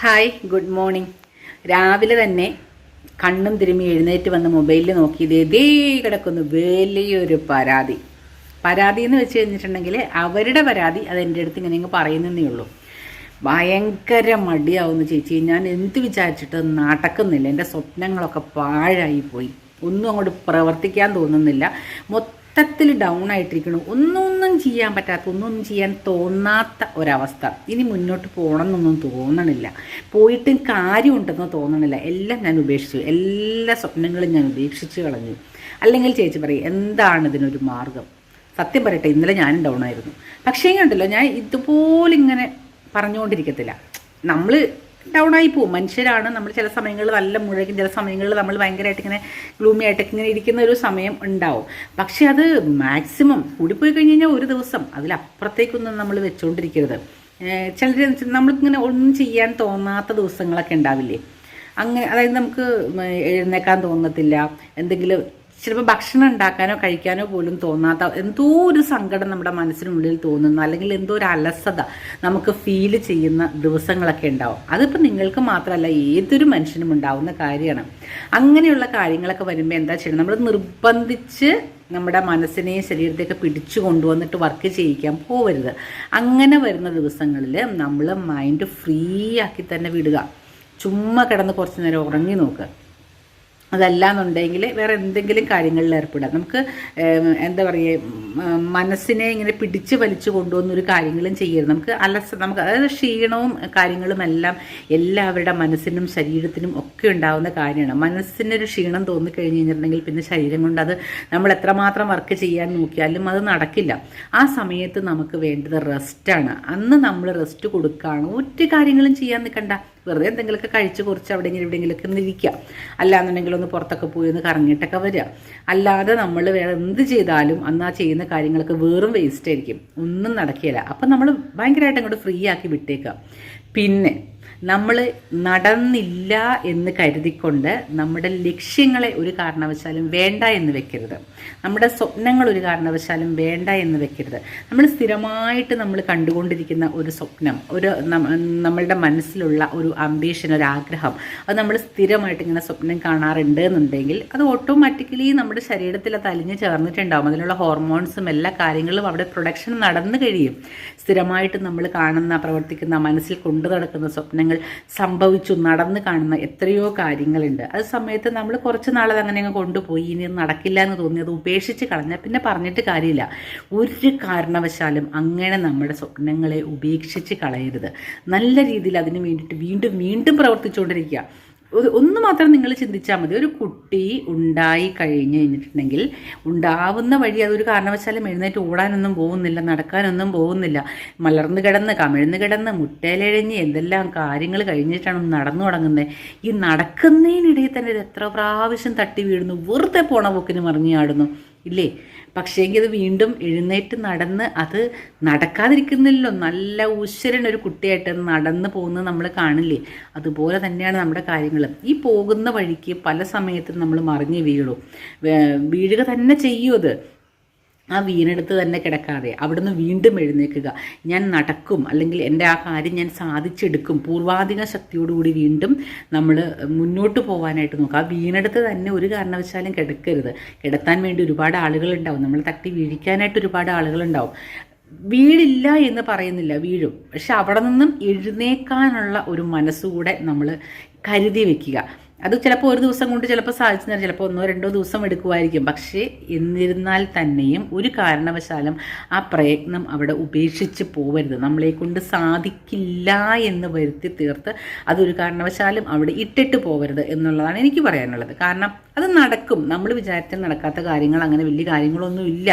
Hi good morning. രാവിലെ തന്നെ കണ്ണും തിരുമ്മി എഴുന്നേറ്റ് വന്ന് മൊബൈലിൽ നോക്കിയത് ഇതേ കിടക്കുന്നു വലിയൊരു പരാതി. പരാതി എന്ന് വെച്ച് കഴിഞ്ഞിട്ടുണ്ടെങ്കിൽ അവരുടെ പരാതി അത് എന്റെ അടുത്ത് ഇങ്ങനെ അങ്ങ് പറയുന്നതേ ഉള്ളൂ. ഭയങ്കര മടിയാവുന്നു ചേച്ചി. ഞാൻ എന്ത് വിചാരിച്ചിട്ട് നടക്കുന്നില്ല. എന്റെ സ്വപ്നങ്ങളൊക്കെ പാഴായി പോയി. ഒന്നും അങ്ങോട്ട് പ്രവർത്തിക്കാൻ തോന്നുന്നില്ല. മൊത്തത്തിൽ ഡൗൺ ആയിട്ടിരിക്കണം ഒന്നൊന്നും ചെയ്യാൻ പറ്റാത്ത ഒന്നൊന്നും ചെയ്യാൻ തോന്നാത്ത ഒരവസ്ഥ. ഇനി മുന്നോട്ട് പോകണം എന്നൊന്നും തോന്നണില്ല. പോയിട്ടും കാര്യമുണ്ടെന്ന് തോന്നണില്ല. എല്ലാം ഞാൻ ഉപേക്ഷിച്ചു. എല്ലാ സ്വപ്നങ്ങളും ഞാൻ ഉപേക്ഷിച്ച് കളഞ്ഞു. അല്ലെങ്കിൽ ചേച്ചി പറയും എന്താണ് ഇതിനൊരു മാർഗം? സത്യം പറയട്ടെ ഇന്നലെ ഞാനും ഡൗൺ ആയിരുന്നു. പക്ഷേ ഉണ്ടല്ലോ ഞാൻ ഇതുപോലെ ഇങ്ങനെ പറഞ്ഞുകൊണ്ടിരിക്കത്തില്ല. നമ്മൾ ഡൗൺ ആയി പോകും മനുഷ്യരാണ് നമ്മൾ ചില സമയങ്ങളിൽ നല്ല മുഴകും ചില സമയങ്ങളിൽ നമ്മൾ ഭയങ്കരമായിട്ട് ഇങ്ങനെ ഗ്ലൂമി ആയിട്ടൊക്കെ ഇങ്ങനെ ഇരിക്കുന്ന ഒരു സമയം ഉണ്ടാവും. പക്ഷേ അത് മാക്സിമം കൂടിപ്പോയി കഴിഞ്ഞ് കഴിഞ്ഞാൽ ഒരു ദിവസം അതിലപ്പുറത്തേക്കൊന്നും നമ്മൾ വെച്ചുകൊണ്ടിരിക്കരുത് ചിലർ നമ്മൾക്കിങ്ങനെ ഒന്നും ചെയ്യാൻ തോന്നാത്ത ദിവസങ്ങളൊക്കെ ഉണ്ടാവില്ലേ? അങ്ങനെ അതായത് നമുക്ക് എഴുന്നേക്കാൻ തോന്നത്തില്ല. എന്തെങ്കിലും ചിലപ്പോൾ ഭക്ഷണം ഉണ്ടാക്കാനോ കഴിക്കാനോ പോലും തോന്നാത്ത എന്തോ ഒരു സങ്കടം നമ്മുടെ മനസ്സിനുള്ളിൽ തോന്നുന്നു. അല്ലെങ്കിൽ എന്തോ ഒരു അലസത നമുക്ക് ഫീൽ ചെയ്യുന്ന ദിവസങ്ങളൊക്കെ ഉണ്ടാവും. അതിപ്പോൾ നിങ്ങൾക്ക് മാത്രമല്ല ഏതൊരു മനുഷ്യനും ഉണ്ടാവുന്ന കാര്യമാണ്. അങ്ങനെയുള്ള കാര്യങ്ങളൊക്കെ വരുമ്പോൾ എന്താ ചെയ്യണം? നമ്മൾ നിർബന്ധിച്ച് നമ്മുടെ മനസ്സിനെയും ശരീരത്തെയൊക്കെ പിടിച്ചു കൊണ്ടുവന്നിട്ട് വർക്ക് ചെയ്യിക്കാൻ പോവരുത്. അങ്ങനെ വരുന്ന ദിവസങ്ങളിൽ നമ്മൾ മൈൻഡ് ഫ്രീ ആക്കി തന്നെ വിടുക. ചുമ്മാ കിടന്ന് കുറച്ച് നേരം ഉറങ്ങി നോക്കുക. അതല്ലാന്നുണ്ടെങ്കിൽ വേറെ എന്തെങ്കിലും കാര്യങ്ങളിൽ ഏർപ്പെടാം. നമുക്ക് എന്താ പറയുക മനസ്സിനെ ഇങ്ങനെ പിടിച്ച് വലിച്ചു കൊണ്ടുവന്ന ഒരു കാര്യങ്ങളും ചെയ്യരുത്. നമുക്ക് അലസ നമുക്ക് അതായത് ക്ഷീണവും കാര്യങ്ങളും എല്ലാം എല്ലാവരുടെ മനസ്സിനും ശരീരത്തിനും ഒക്കെ ഉണ്ടാകുന്ന കാര്യമാണ്. മനസ്സിനൊരു ക്ഷീണം തോന്നിക്കഴിഞ്ഞ് കഴിഞ്ഞിട്ടുണ്ടെങ്കിൽ പിന്നെ ശരീരം കൊണ്ട് അത് നമ്മൾ എത്രമാത്രം വർക്ക് ചെയ്യാൻ നോക്കിയാലും അത് നടക്കില്ല. ആ സമയത്ത് നമുക്ക് വേണ്ടത് റെസ്റ്റാണ് അന്ന് നമ്മൾ റെസ്റ്റ് കൊടുക്കുകയാണ്. ഒറ്റ കാര്യങ്ങളും ചെയ്യാൻ നിൽക്കണ്ട. വെറുതെ എന്തെങ്കിലുമൊക്കെ കഴിച്ച് കുറച്ച് എവിടെയെങ്കിലും എവിടെയെങ്കിലുമൊക്കെ ഒന്ന് ഇരിക്കുക. അല്ലാന്നുണ്ടെങ്കിൽ ഒന്ന് പുറത്തൊക്കെ പോയി ഒന്ന് കറങ്ങിയിട്ടൊക്കെ വരിക. അല്ലാതെ നമ്മൾ വേറെ എന്ത് ചെയ്താലും അന്ന് ആ ചെയ്യുന്ന കാര്യങ്ങളൊക്കെ വെറും വേസ്റ്റ് ആയിരിക്കും. ഒന്നും നടക്കില്ല അപ്പം നമ്മൾ ഭയങ്കരമായിട്ട് അങ്ങോട്ട് ഫ്രീ ആക്കി വിട്ടേക്കാം പിന്നെ നമ്മൾ നടന്നില്ല എന്ന് കരുതിക്കൊണ്ട് നമ്മുടെ ലക്ഷ്യങ്ങളെ ഒരു കാരണവശാലും വേണ്ട എന്ന് വെക്കരുത്. നമ്മുടെ സ്വപ്നങ്ങൾ ഒരു കാരണവശാലും വേണ്ട എന്ന് വെക്കരുത്. നമ്മൾ സ്ഥിരമായിട്ട് നമ്മൾ കണ്ടുകൊണ്ടിരിക്കുന്ന ഒരു സ്വപ്നം ഒരു നമ്മളുടെ മനസ്സിലുള്ള ഒരു അംബീഷൻ ഒരു ആഗ്രഹം അത് നമ്മൾ സ്ഥിരമായിട്ട് ഇങ്ങനെ സ്വപ്നം കാണാറുണ്ട് എന്നുണ്ടെങ്കിൽ അത് ഓട്ടോമാറ്റിക്കലി നമ്മുടെ ശരീരത്തിൽ അത് അലിഞ്ഞ് ചേർന്നിട്ടുണ്ടാവും. അതിനുള്ള ഹോർമോൺസും എല്ലാ കാര്യങ്ങളും അവിടെ പ്രൊഡക്ഷൻ നടന്നു കഴിയും. സ്ഥിരമായിട്ട് നമ്മൾ കാണുന്ന പ്രവർത്തിക്കുന്ന മനസ്സിൽ കൊണ്ടു നടക്കുന്ന സ്വപ്നങ്ങൾ സംഭവിച്ചു നടന്നു കാണുന്ന എത്രയോ കാര്യങ്ങളുണ്ട്. അത് സമയത്ത് നമ്മൾ കുറച്ച് നാളത് അങ്ങനെ അങ്ങ് കൊണ്ടുപോയി ഇനി നടക്കില്ല എന്ന് തോന്നി അത് ഉപേക്ഷിച്ച് കളഞ്ഞാൽ പിന്നെ പറഞ്ഞിട്ട് കാര്യമില്ല. ഒരു കാരണവശാലും അങ്ങനെ നമ്മുടെ സ്വപ്നങ്ങളെ ഉപേക്ഷിച്ച് കളയരുത്. നല്ല രീതിയിൽ അതിന് വേണ്ടിയിട്ട് വീണ്ടും വീണ്ടും പ്രവർത്തിച്ചുകൊണ്ടിരിക്കുക. ഒന്ന് മാത്രം നിങ്ങൾ ചിന്തിച്ചാൽ മതി. ഒരു കുട്ടി ഉണ്ടായി കഴിഞ്ഞ് കഴിഞ്ഞിട്ടുണ്ടെങ്കിൽ ഉണ്ടാവുന്ന വഴി അതൊരു കാരണവശാലും എഴുന്നേറ്റ് ഓടാനൊന്നും പോകുന്നില്ല നടക്കാനൊന്നും പോകുന്നില്ല. മലർന്നു കിടന്ന് കമിഴ്ന്ന് കിടന്ന് മുട്ടയിലെഴിഞ്ഞ് എന്തെല്ലാം കാര്യങ്ങൾ കഴിഞ്ഞിട്ടാണ് നടന്നു തുടങ്ങുന്നത് ഈ നടക്കുന്നതിനിടയിൽ തന്നെ ഇത് എത്ര പ്രാവശ്യം തട്ടി വീഴുന്നു? വെറുതെ പോണ പോക്കിന് മറിഞ്ഞാടുന്നു ഇല്ലേ? പക്ഷേങ്കിൽ അത് വീണ്ടും എഴുന്നേറ്റ് നടന്ന് അത് നടക്കാതിരിക്കുന്നില്ലല്ലോ. നല്ല ഉശ്വരനൊരു കുട്ടിയായിട്ട് നടന്ന് പോകുന്നത് നമ്മൾ കാണില്ലേ? അതുപോലെ തന്നെയാണ് നമ്മുടെ കാര്യങ്ങൾ ഈ പോകുന്ന വഴിക്ക് പല സമയത്തും നമ്മൾ മറിഞ്ഞ് വീഴും വീഴുക തന്നെ ചെയ്യും അത്. ആ വീണെടുത്ത് തന്നെ കിടക്കാതെ അവിടുന്ന് വീണ്ടും എഴുന്നേക്കുക ഞാൻ നടക്കും അല്ലെങ്കിൽ എന്റെ ആ കാര്യം ഞാൻ സാധിച്ചെടുക്കും. പൂർവാധിക ശക്തിയോടുകൂടി വീണ്ടും നമ്മൾ മുന്നോട്ട് പോകാനായിട്ട് നോക്കുക. ആ വീണെടുത്ത് തന്നെ ഒരു കാരണവശാലും കിടക്കരുത്. കിടത്താൻ വേണ്ടി ഒരുപാട് ആളുകളുണ്ടാവും. നമ്മൾ തട്ടി വീഴിക്കാനായിട്ട് ഒരുപാട് ആളുകളുണ്ടാവും. വീഴില്ല എന്ന് പറയുന്നില്ല വീഴും. പക്ഷെ അവിടെ നിന്നും എഴുന്നേക്കാനുള്ള ഒരു മനസ്സുകൂടെ നമ്മൾ കരുതി വെക്കുക. അത് ചിലപ്പോൾ ഒരു ദിവസം കൊണ്ട് ചിലപ്പോൾ സാധിച്ചു തരാം ചിലപ്പോൾ ഒന്നോ രണ്ടോ ദിവസം എടുക്കുമായിരിക്കും. പക്ഷേ എന്നിരുന്നാൽ തന്നെയും ഒരു കാരണവശാലും ആ പ്രയത്നം അവിടെ ഉപേക്ഷിച്ച് പോവരുത്. നമ്മളെ കൊണ്ട് സാധിക്കില്ല എന്ന് വരുത്തി തീർത്ത് അതൊരു കാരണവശാലും അവിടെ ഇട്ടിട്ട് പോവരുത് എന്നുള്ളതാണ് എനിക്ക് പറയാനുള്ളത്. കാരണം അത് നടക്കും. നമ്മൾ വിചാരിച്ചാൽ നടക്കാത്ത കാര്യങ്ങൾ അങ്ങനെ വലിയ കാര്യങ്ങളൊന്നും ഇല്ല.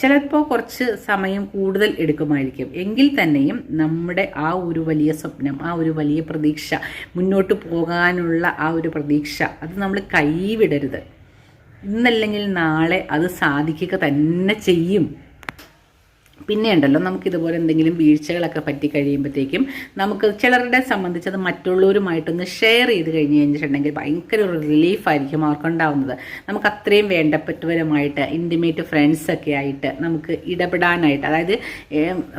ചിലപ്പോൾ കുറച്ച് സമയം കൂടുതൽ എടുക്കുമായിരിക്കും. എങ്കിൽ തന്നെയും നമ്മുടെ ആ ഒരു വലിയ സ്വപ്നം ആ ഒരു വലിയ പ്രതീക്ഷ മുന്നോട്ട് പോകാനുള്ള ആ ഒരു പ്രതീക്ഷ. അത് നമ്മൾ കൈവിടരുത്. ഇന്നല്ലെങ്കിൽ നാളെ അത് സാധിക്കുക തന്നെ ചെയ്യും. പിന്നെ ഉണ്ടല്ലോ നമുക്ക് ഇതുപോലെ എന്തെങ്കിലും വീഴ്ചകളൊക്കെ പറ്റി കഴിയുമ്പോഴത്തേക്കും നമുക്ക് ചിലരുടെ സംബന്ധിച്ച് അത് മറ്റുള്ളവരുമായിട്ടൊന്ന് ഷെയർ ചെയ്ത് കഴിഞ്ഞ് കഴിഞ്ഞിട്ടുണ്ടെങ്കിൽ ഭയങ്കര ഒരു റിലീഫായിരിക്കും അവർക്കുണ്ടാവുന്നത്. നമുക്ക് അത്രയും വേണ്ടപ്പെട്ടവരുമായിട്ട് ഇന്റിമേറ്റ് ഫ്രണ്ട്സൊക്കെ ആയിട്ട് നമുക്ക് ഇടപെടാനായിട്ട് അതായത്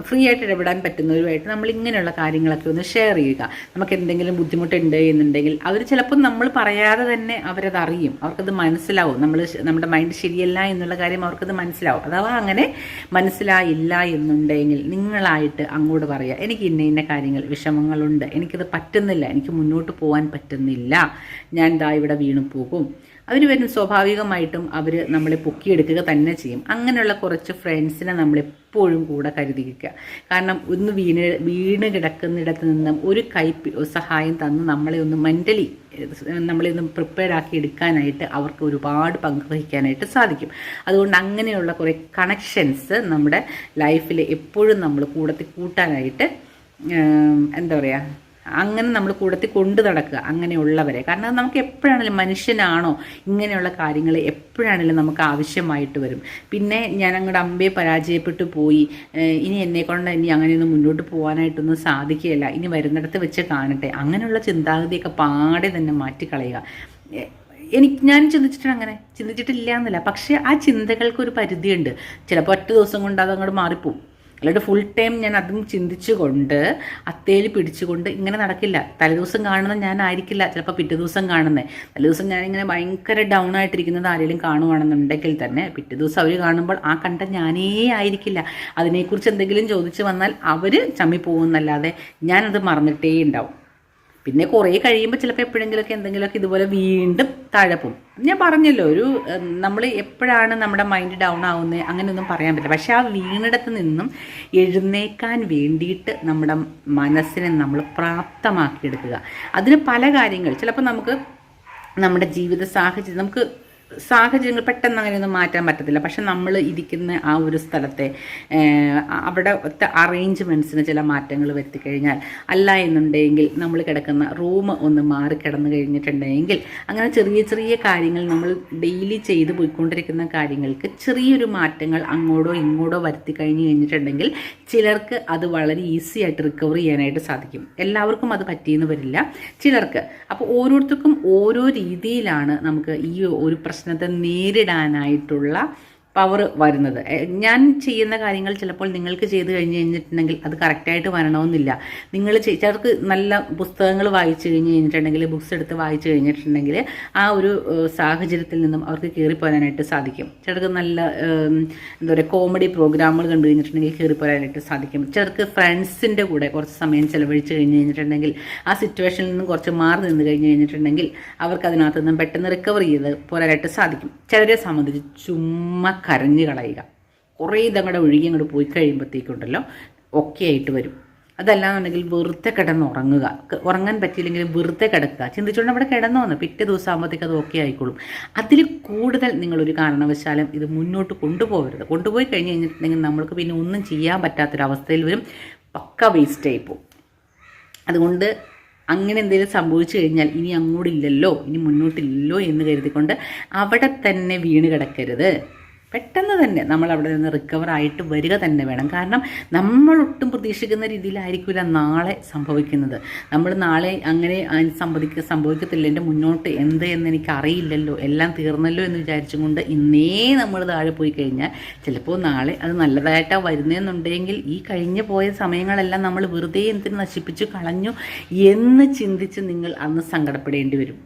ഫ്രീ ആയിട്ട് ഇടപെടാൻ പറ്റുന്നവരുമായിട്ട് നമ്മൾ ഇങ്ങനെയുള്ള കാര്യങ്ങളൊക്കെ ഒന്ന് ഷെയർ ചെയ്യുക. നമുക്ക് എന്തെങ്കിലും ബുദ്ധിമുട്ടുണ്ട് എന്നുണ്ടെങ്കിൽ അവർ ചിലപ്പോൾ നമ്മൾ പറയാതെ തന്നെ അവരത് അറിയും. അവർക്കത് മനസ്സിലാവും. നമ്മൾ നമ്മുടെ മൈൻഡ് ശരിയല്ല എന്നുള്ള കാര്യം അവർക്കത് മനസ്സിലാവും. അഥവാ അങ്ങനെ മനസ്സിലായില്ല എന്നുണ്ടെങ്കിൽ നിങ്ങളായിട്ട് അങ്ങോട്ട് പറയുക എനിക്ക് ഇന്ന ഇന്ന കാര്യങ്ങൾ വിഷമങ്ങളുണ്ട് എനിക്കത് പറ്റുന്നില്ല എനിക്ക് മുന്നോട്ട് പോകാൻ പറ്റുന്നില്ല ഞാൻ ദാ ഇവിടെ വീണു പോകും അവർ വരും സ്വാഭാവികമായിട്ടും അവർ നമ്മളെ പൊക്കിയെടുക്കുക തന്നെ ചെയ്യും. അങ്ങനെയുള്ള കുറച്ച് ഫ്രണ്ട്സിനെ നമ്മളെപ്പോഴും കൂടെ കരുതിയിരിക്കുക. കാരണം ഒന്ന് വീണ് വീണ് കിടക്കുന്നിടത്ത് നിന്നും ഒരു കൈ സഹായം തന്ന് നമ്മളെ ഒന്ന് മെന്റലി നമ്മളെ ഒന്ന് പ്രിപ്പയർഡ് ആക്കി എടുക്കാനായിട്ട് അവർക്ക് ഒരുപാട് പങ്ക് വഹിക്കാനായിട്ട് സാധിക്കും. അതുകൊണ്ട് അങ്ങനെയുള്ള കുറേ കണക്ഷൻസ് നമ്മുടെ ലൈഫിൽ എപ്പോഴും നമ്മൾ കൂടത്തിൽ കൂട്ടാനായിട്ട് എന്താ പറയുക അങ്ങനെ നമ്മൾ കൂടത്തിൽ കൊണ്ടു നടക്കുക അങ്ങനെയുള്ളവരെ. കാരണം നമുക്ക് എപ്പോഴാണെങ്കിലും മനുഷ്യനാണോ ഇങ്ങനെയുള്ള കാര്യങ്ങൾ എപ്പോഴാണെങ്കിലും നമുക്ക് ആവശ്യമായിട്ട് വരും. പിന്നെ ഞാൻ അങ്ങോട്ട് അമ്പയെ പരാജയപ്പെട്ടു പോയി. ഇനി എന്നെ കൊണ്ട് ഇനി അങ്ങനെയൊന്നും മുന്നോട്ട് പോകാനായിട്ടൊന്നും സാധിക്കുകയില്ല. ഇനി വരുന്നിടത്ത് വെച്ച് കാണട്ടെ. അങ്ങനെയുള്ള ചിന്താഗതിയൊക്കെ പാടെ തന്നെ മാറ്റിക്കളയുക. എനിക്ക് ഞാൻ ചിന്തിച്ചിട്ടുണ്ട് അങ്ങനെ. ചിന്തിച്ചിട്ടില്ല എന്നല്ല. പക്ഷേ ആ ചിന്തകൾക്ക് ഒരു പരിധിയുണ്ട്. ചിലപ്പോൾ ഒറ്റ ദിവസം കൊണ്ട് അത് അങ്ങോട്ട് മാറിപ്പോവും. അല്ലാണ്ട് ഫുൾ ടൈം ഞാൻ അതും ചിന്തിച്ചുകൊണ്ട് അത്തേൽ പിടിച്ചുകൊണ്ട് ഇങ്ങനെ നടക്കില്ല. തലേദിവസം കാണുന്ന ഞാനായിരിക്കില്ല ചിലപ്പോൾ പിറ്റേ ദിവസം കാണുന്നത് തലേദിവസം ഞാനിങ്ങനെ ഭയങ്കര ഡൗൺ ആയിട്ടിരിക്കുന്നത് ആരെങ്കിലും കാണുവാണെന്നുണ്ടെങ്കിൽ തന്നെ പിറ്റേ ദിവസം അവർ കാണുമ്പോൾ ആ കണ്ട ഞാനേ ആയിരിക്കില്ല. അതിനെക്കുറിച്ച് എന്തെങ്കിലും ചോദിച്ചു വന്നാൽ അവർ ചമ്മി പോകുന്നല്ലാതെ ഞാനത് മറന്നിട്ടേ ഉണ്ടാവും പിന്നെ കുറേ കഴിയുമ്പോൾ ചിലപ്പോൾ എപ്പോഴെങ്കിലുമൊക്കെ എന്തെങ്കിലുമൊക്കെ ഇതുപോലെ വീണ്ടും താഴെ പോകും. ഞാൻ പറഞ്ഞല്ലോ ഒരു നമ്മൾ എപ്പോഴാണ് നമ്മുടെ മൈൻഡ് ഡൗൺ ആവുന്നത് അങ്ങനെയൊന്നും പറയാൻ പറ്റില്ല. പക്ഷേ ആ വീണിടത്ത് നിന്നും എഴുന്നേക്കാൻ വേണ്ടിയിട്ട് നമ്മുടെ മനസ്സിനെ നമ്മൾ പ്രാപ്തമാക്കിയെടുക്കുക. അതിന് പല കാര്യങ്ങൾ ചിലപ്പോൾ നമുക്ക് നമ്മുടെ ജീവിത സാഹചര്യം നമുക്ക് സാഹചര്യങ്ങൾ പെട്ടെന്ന് അങ്ങനെയൊന്നും മാറ്റാൻ പറ്റത്തില്ല. പക്ഷെ നമ്മൾ ഇരിക്കുന്ന ആ ഒരു സ്ഥലത്തെ അവിടെ അവിടെ അറേഞ്ച്മെന്റ്സിന് ചില മാറ്റങ്ങൾ വരുത്തി കഴിഞ്ഞാൽ അല്ല എന്നുണ്ടെങ്കിൽ നമ്മൾ കിടക്കുന്ന റൂം ഒന്ന് മാറി കിടന്നു കഴിഞ്ഞിട്ടുണ്ടെങ്കിൽ അങ്ങനെ ചെറിയ ചെറിയ കാര്യങ്ങൾ നമ്മൾ ഡെയിലി ചെയ്ത് പോയിക്കൊണ്ടിരിക്കുന്ന കാര്യങ്ങൾക്ക് ചെറിയൊരു മാറ്റങ്ങൾ അങ്ങോട്ടോ ഇങ്ങോട്ടോ വരുത്തി കഴിഞ്ഞ് കഴിഞ്ഞിട്ടുണ്ടെങ്കിൽ ചിലർക്ക് അത് വളരെ ഈസി ആയിട്ട് റിക്കവർ ചെയ്യാനായിട്ട് സാധിക്കും. എല്ലാവർക്കും അത് പറ്റിയെന്ന് വരില്ല. ചിലർക്ക് അപ്പോൾ ഓരോരുത്തർക്കും ഓരോ രീതിയിലാണ് നമുക്ക് ഈ ഒരു പ്രശ്നത്തെ നേരിടാനായിട്ടുള്ള പവർ വരുന്നത്. ഞാൻ ചെയ്യുന്ന കാര്യങ്ങൾ ചിലപ്പോൾ നിങ്ങൾക്ക് ചെയ്ത് കഴിഞ്ഞ് കഴിഞ്ഞിട്ടുണ്ടെങ്കിൽ അത് കറക്റ്റായിട്ട് വരണമെന്നില്ല. നിങ്ങൾ ചിലർക്ക് നല്ല പുസ്തകങ്ങൾ വായിച്ചു കഴിഞ്ഞ് കഴിഞ്ഞിട്ടുണ്ടെങ്കിൽ ബുക്സ് എടുത്ത് വായിച്ചു കഴിഞ്ഞിട്ടുണ്ടെങ്കിൽ ആ ഒരു സാഹചര്യത്തിൽ നിന്നും അവർക്ക് കയറിപ്പോരാനായിട്ട് സാധിക്കും. ചിലർക്ക് നല്ല എന്താ പറയുക കോമഡി പ്രോഗ്രാമുകൾ കണ്ടു കഴിഞ്ഞിട്ടുണ്ടെങ്കിൽ കയറിപ്പോരാനായിട്ട് സാധിക്കും. ചിലർക്ക് ഫ്രണ്ട്സിന്റെ കൂടെ കുറച്ച് സമയം ചിലവഴിച്ച് കഴിഞ്ഞ് കഴിഞ്ഞിട്ടുണ്ടെങ്കിൽ ആ സിറ്റുവേഷനിൽ നിന്നും കുറച്ച് മാറി നിന്ന് കഴിഞ്ഞ് കഴിഞ്ഞിട്ടുണ്ടെങ്കിൽ അവർക്ക് അതിനകത്ത് നിന്നും പെട്ടെന്ന് റിക്കവർ ചെയ്ത് പോരാനായിട്ട് സാധിക്കും. ചിലരെ സംബന്ധിച്ച് ചുമ്മാ കരഞ്ഞു കളയുക. കുറേ ഇതങ്ങടെ ഒഴുകി അങ്ങോട്ട് പോയി കഴിയുമ്പോഴത്തേക്കുണ്ടല്ലോ ഒക്കെ ആയിട്ട് വരും. അതല്ലാന്നുണ്ടെങ്കിൽ വെറുതെ കിടന്ന് ഉറങ്ങുക. ഉറങ്ങാൻ പറ്റിയില്ലെങ്കിൽ വെറുതെ കിടക്കുക. ചിന്തിച്ചുകൊണ്ട് അവിടെ കിടന്നു വന്ന് പിറ്റേ ദിവസം ആകുമ്പോഴത്തേക്ക് അത് ഓക്കെ ആയിക്കോളും. അതിൽ കൂടുതൽ നിങ്ങളൊരു കാരണവശാലും ഇത് മുന്നോട്ട് കൊണ്ടുപോകരുത്. കൊണ്ടുപോയി കഴിഞ്ഞ് കഴിഞ്ഞിട്ടുണ്ടെങ്കിൽ നമ്മൾക്ക് പിന്നെ ഒന്നും ചെയ്യാൻ പറ്റാത്തൊരവസ്ഥയിൽ വരും. പക്ക വേസ്റ്റ് ആയി പോകും. അതുകൊണ്ട് അങ്ങനെ എന്തെങ്കിലും സംഭവിച്ചു കഴിഞ്ഞാൽ ഇനി അങ്ങോട്ടില്ലല്ലോ ഇനി മുന്നോട്ടില്ലല്ലോ എന്ന് കരുതിക്കൊണ്ട് അവിടെ തന്നെ വീണ് കിടക്കരുത്. പെട്ടെന്ന് തന്നെ നമ്മൾ അവിടെ നിന്ന് റിക്കവർ ആയിട്ട് വരിക തന്നെ വേണം. കാരണം നമ്മൾ ഒട്ടും പ്രതീക്ഷിക്കുന്ന രീതിയിലായിരിക്കില്ല നാളെ സംഭവിക്കുന്നത്. നമ്മൾ നാളെ അങ്ങനെ സംഭവിക്ക സംഭവിക്കത്തില്ല. എന്റെ മുന്നോട്ട് എന്ത് എന്ന് എനിക്ക് അറിയില്ലല്ലോ എല്ലാം തീർന്നല്ലോ എന്ന് വിചാരിച്ചും കൊണ്ട് ഇന്നേ നമ്മൾ താഴെ പോയി കഴിഞ്ഞാൽ ചിലപ്പോൾ നാളെ അത് നല്ലതായിട്ടാണ് വരുന്നതെന്നുണ്ടെങ്കിൽ ഈ കഴിഞ്ഞു പോയ സമയങ്ങളെല്ലാം നമ്മൾ വെറുതെ എന്തിന് നശിപ്പിച്ചു കളഞ്ഞു എന്ന് ചിന്തിച്ച് നിങ്ങൾ അന്ന് സങ്കടപ്പെടേണ്ടി വരും.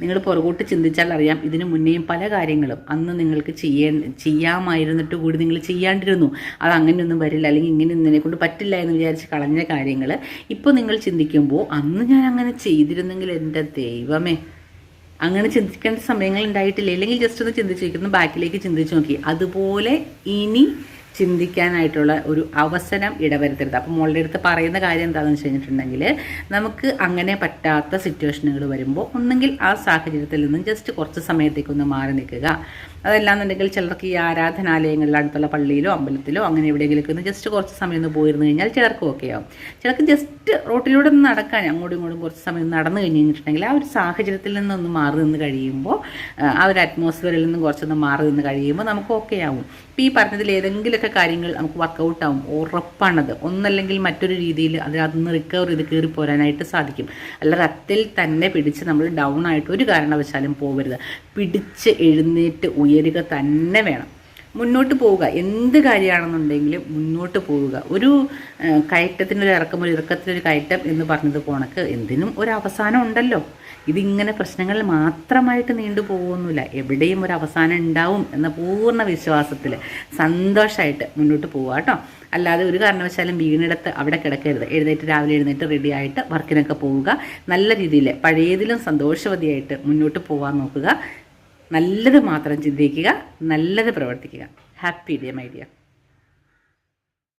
നിങ്ങൾ പുറകോട്ട് ചിന്തിച്ചാൽ അറിയാം ഇതിനു മുന്നേയും പല കാര്യങ്ങളും അന്ന് നിങ്ങൾക്ക് ചെയ്യാൻ ചെയ്യാമായിരുന്നിട്ട് കൂടി നിങ്ങൾ ചെയ്യാണ്ടിരുന്നു. അത് അങ്ങനെയൊന്നും വരില്ല. അല്ലെങ്കിൽ ഇങ്ങനെ ഇതിനെ കൊണ്ട് പറ്റില്ല എന്ന് വിചാരിച്ച് കളഞ്ഞ കാര്യങ്ങൾ ഇപ്പോൾ നിങ്ങൾ ചിന്തിക്കുമ്പോൾ അന്ന് ഞാൻ അങ്ങനെ ചെയ്തിരുന്നെങ്കിൽ എന്റെ ദൈവമേ. അങ്ങനെ ചിന്തിക്കേണ്ട സമയങ്ങൾ ഉണ്ടായിട്ടില്ല. അല്ലെങ്കിൽ ജസ്റ്റ് ഒന്ന് ചിന്തിച്ചിരിക്കുന്നു ബാക്കിലേക്ക് ചിന്തിച്ച് നോക്കി. അതുപോലെ ഇനി ചിന്തിക്കാനായിട്ടുള്ള ഒരു അവസരം ഇടവരുത്തരുത്. അപ്പം മോളുടെ അടുത്ത് പറയുന്ന കാര്യം എന്താണെന്ന് വെച്ച് കഴിഞ്ഞിട്ടുണ്ടെങ്കിൽ നമുക്ക് അങ്ങനെ പറ്റാത്ത സിറ്റുവേഷനുകൾ വരുമ്പോൾ ഒന്നെങ്കിൽ ആ സാഹചര്യത്തിൽ നിന്നും ജസ്റ്റ് കുറച്ച് സമയത്തേക്കൊന്ന് മാറി നിൽക്കുക. അതല്ലാന്നുണ്ടെങ്കിൽ ചിലർക്ക് ഈ ആരാധനാലയങ്ങളിൽ അടുത്തുള്ള പള്ളിയിലോ അമ്പലത്തിലോ അങ്ങനെ എവിടെയെങ്കിലും ഒന്ന് ജസ്റ്റ് കുറച്ച് സമയം ഒന്ന് പോയിരുന്നു കഴിഞ്ഞാൽ ചിലർക്ക് ഓക്കെ ആവും. ചിലർക്ക് ജസ്റ്റ് റോട്ടിലൂടെ ഒന്ന് നടക്കാൻ അങ്ങോട്ടും ഇങ്ങോട്ടും കുറച്ച് സമയം നടന്നു കഴിഞ്ഞ് കഴിഞ്ഞിട്ടുണ്ടെങ്കിൽ ആ ഒരു സാഹചര്യത്തിൽ നിന്നൊന്ന് മാറി നിന്ന് കഴിയുമ്പോൾ ആ, ഒരു അറ്റ്മോസ്ഫിയറിൽ നിന്ന് കുറച്ചൊന്ന് മാറി നിന്ന് കഴിയുമ്പോൾ നമുക്ക് ഓക്കെ ആവും. ഇപ്പോൾ ഈ പറഞ്ഞതിൽ ഏതെങ്കിലുമൊക്കെ കാര്യങ്ങൾ നമുക്ക് വർക്കൗട്ട് ആവും ഉറപ്പാണത്. ഒന്നല്ലെങ്കിൽ മറ്റൊരു രീതിയിൽ അതിനകത്ത് നിന്ന് റിക്കവർ ചെയ്ത് കയറി പോരാനായിട്ട് സാധിക്കും. അല്ലാതെ അത്തിൽ തന്നെ പിടിച്ച് നമ്മൾ ഡൗൺ ആയിട്ട് ഒരു കാരണവശാലും പോകരുത് പിടിച്ച് എഴുന്നേറ്റ് ഉയരുക തന്നെ വേണം. മുന്നോട്ട് പോവുക. എന്ത് കാര്യമാണെന്നുണ്ടെങ്കിലും മുന്നോട്ട് പോവുക. ഒരു കയറ്റത്തിനൊരു ഇറക്കം ഒരു ഇറക്കത്തിനൊരു കയറ്റം എന്ന് പറഞ്ഞത് പോണക്ക് എന്തിനും ഒരു അവസാനം ഉണ്ടല്ലോ. ഇതിങ്ങനെ പ്രശ്നങ്ങൾ മാത്രമായിട്ട് നീണ്ടു പോകുന്നില്ല. എവിടെയും ഒരു അവസാനം ഉണ്ടാവും എന്ന പൂർണ വിശ്വാസത്തിൽ സന്തോഷമായിട്ട് മുന്നോട്ട് പോവുക കേട്ടോ. അല്ലാതെ ഒരു കാരണവശാലും വീണിടത്ത് അവിടെ കിടക്കരുത്. എഴുന്നേറ്റ് രാവിലെ എഴുന്നേറ്റ് റെഡി ആയിട്ട് വർക്കിനൊക്കെ പോവുക. നല്ല രീതിയിൽ പഴയതിലും സന്തോഷവതിയായിട്ട് മുന്നോട്ട് പോകാൻ നോക്കുക. നല്ലത് മാത്രം ചിന്തിക്കുക നല്ലത് പ്രവർത്തിക്കുക. Happy day my dear